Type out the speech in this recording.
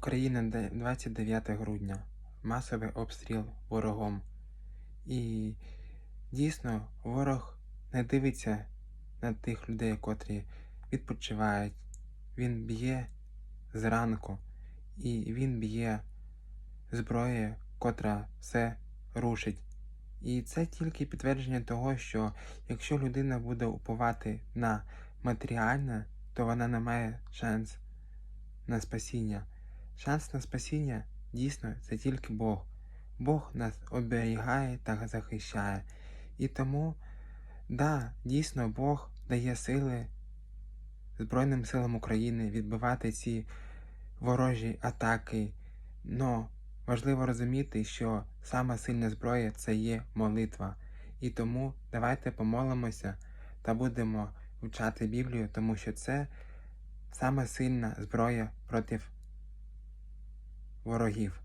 Україна, 29 грудня. Масовий обстріл ворогом. І дійсно ворог не дивиться на тих людей, котрі відпочивають. Він б'є зранку, і він б'є зброєю, котра все рушить. І це тільки підтвердження того, що якщо людина буде уповати на матеріальне, то вона не має шанс на спасіння. Шанс на спасіння дійсно це тільки Бог. Бог нас оберігає та захищає. І тому, да, дійсно, Бог дає сили Збройним силам України відбивати ці ворожі атаки. Но важливо розуміти, що сама сильна зброя це є молитва. І тому давайте помолимося та будемо вчати Біблію, тому що це сама сильна зброя проти ворогів.